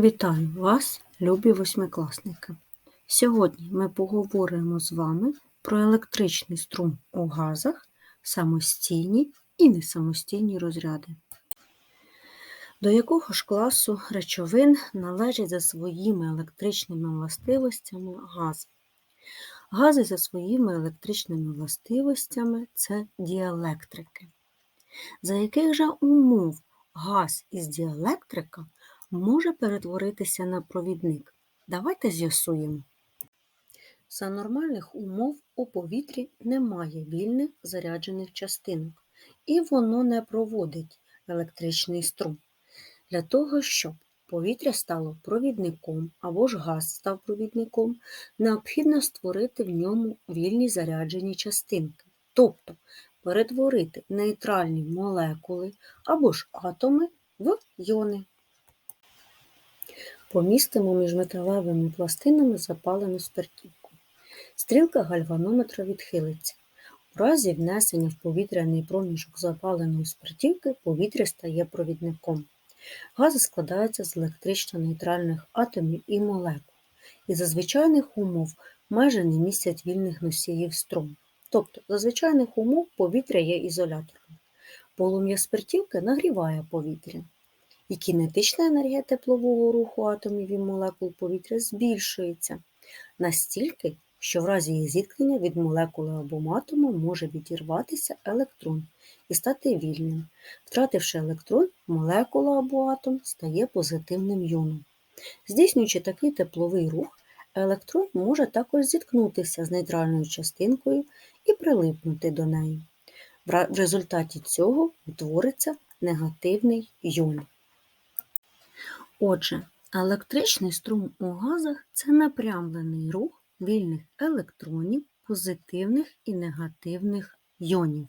Вітаю вас, любі восьмикласники! Сьогодні ми поговоримо з вами про електричний струм у газах, самостійні і несамостійні розряди. До якого ж класу речовин належать за своїми електричними властивостями гази? Гази за своїми електричними властивостями це діелектрики. За яких же умов газ із діелектрика може перетворитися на провідник? Давайте з'ясуємо. За нормальних умов у повітрі немає вільних заряджених частинок, і воно не проводить електричний струм. Для того, щоб повітря стало провідником або ж газ став провідником, необхідно створити в ньому вільні заряджені частинки, тобто перетворити нейтральні молекули або ж атоми в йони. Помістимо між металевими пластинами запалену спиртівку. Стрілка гальванометра відхилиться. У разі внесення в повітряний проміжок запаленої спиртівки повітря стає провідником. Гази складаються з електрично нейтральних атомів і молекул, і за звичайних умов майже не містять вільних носіїв струму. Тобто, за звичайних умов повітря є ізолятором. Полум'я спиртівки нагріває повітря, і кінетична енергія теплового руху атомів і молекул повітря збільшується настільки, що в разі їх зіткнення від молекули або атому може відірватися електрон і стати вільним. Втративши електрон, молекула або атом стає позитивним йоном. Здійснюючи такий тепловий рух, електрон може також зіткнутися з нейтральною частинкою і прилипнути до неї. В результаті цього утвориться негативний йон. Отже, електричний струм у газах це напрямлений рух вільних електронів, позитивних і негативних йонів.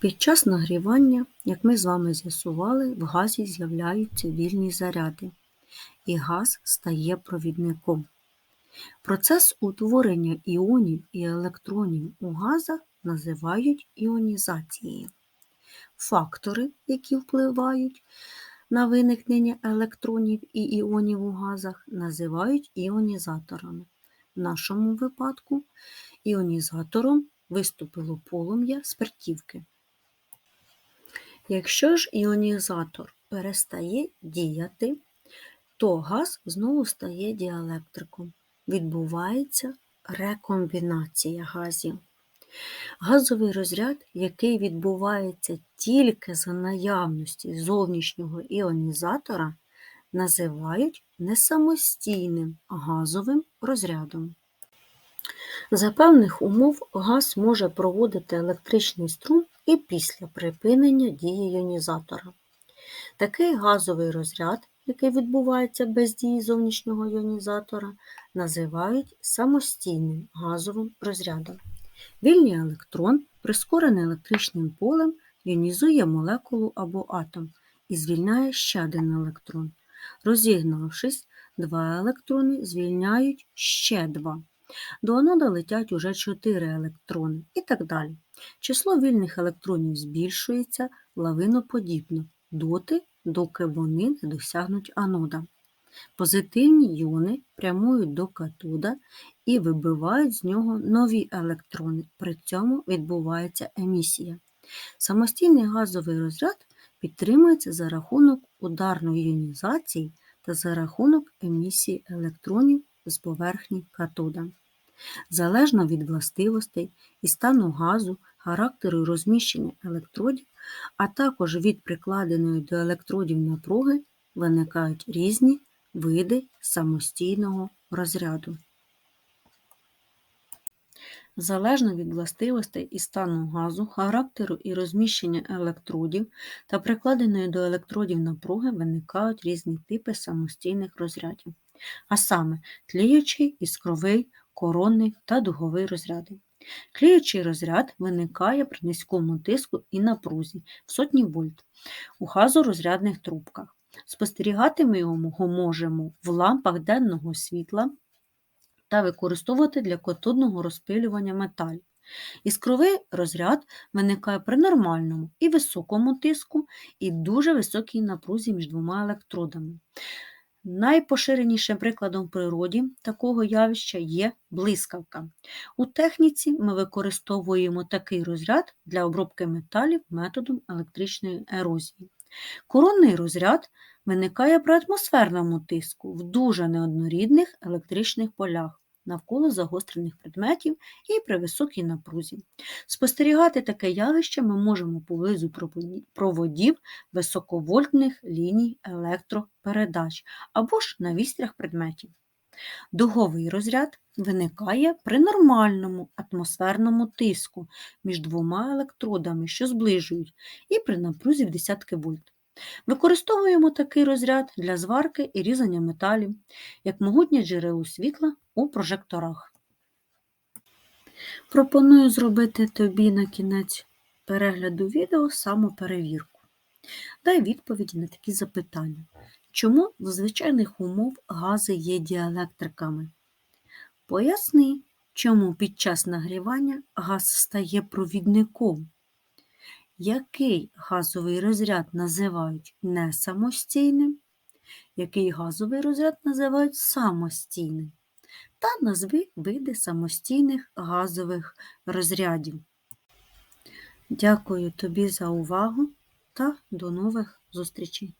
Під час нагрівання, як ми з вами з'ясували, в газі з'являються вільні заряди, і газ стає провідником. Процес утворення іонів і електронів у газах називають іонізацією. Фактори, які впливають на виникнення електронів і іонів у газах, називають іонізаторами. В нашому випадку іонізатором виступило полум'я спиртівки. Якщо ж іонізатор перестає діяти, то газ знову стає діелектриком. Відбувається рекомбінація газів. Газовий розряд, який відбувається тільки за наявності зовнішнього іонізатора, називають несамостійним газовим розрядом. За певних умов газ може проводити електричний струм і після припинення дії іонізатора. Такий газовий розряд, який відбувається без дії зовнішнього іонізатора, називають самостійним газовим розрядом. Вільний електрон, прискорений електричним полем, іонізує молекулу або атом і звільняє ще один електрон. Розігнавшись, два електрони звільняють ще два. До анода летять уже 4 електрони і так далі. Число вільних електронів збільшується лавиноподібно доти, доки вони не досягнуть анода. Позитивні іони прямують до катода і вибивають з нього нові електрони, при цьому відбувається емісія. Самостійний газовий розряд підтримується за рахунок ударної іонізації та за рахунок емісії електронів з поверхні катода. Залежно від властивостей і стану газу, характеру розміщення електродів, а також від прикладеної до електродів напруги, виникають різні види самостійного розряду. Залежно від властивостей і стану газу, характеру і розміщення електродів та прикладеної до електродів напруги виникають різні типи самостійних розрядів, а саме тліючий, іскровий, коронний та дуговий розряди. Тліючий розряд виникає при низькому тиску і напрузі в сотні вольт у газорозрядних трубках. Спостерігати ми його можемо в лампах денного світла та використовувати для катодного розпилювання металів. Іскровий розряд виникає при нормальному і високому тиску і дуже високій напрузі між двома електродами. Найпоширенішим прикладом в природі такого явища є блискавка. У техніці ми використовуємо такий розряд для обробки металів методом електричної ерозії. Коронний розряд виникає при атмосферному тиску в дуже неоднорідних електричних полях навколо загострених предметів і при високій напрузі. Спостерігати таке явище ми можемо поблизу проводів високовольтних ліній електропередач або ж на вістрях предметів. Дуговий розряд виникає при нормальному атмосферному тиску між двома електродами, що зближують, і при напрузі в десятки вольт. Використовуємо такий розряд для зварки і різання металів, як могутнє джерело світла у прожекторах. Пропоную зробити тобі на кінець перегляду відео самоперевірку. Дай відповіді на такі запитання. Чому за звичайних умов гази є діелектриками? Поясни, чому під час нагрівання газ стає провідником. Який газовий розряд називають несамостійним? Який газовий розряд називають самостійним? Та назви види самостійних газових розрядів. Дякую тобі за увагу та до нових зустрічей!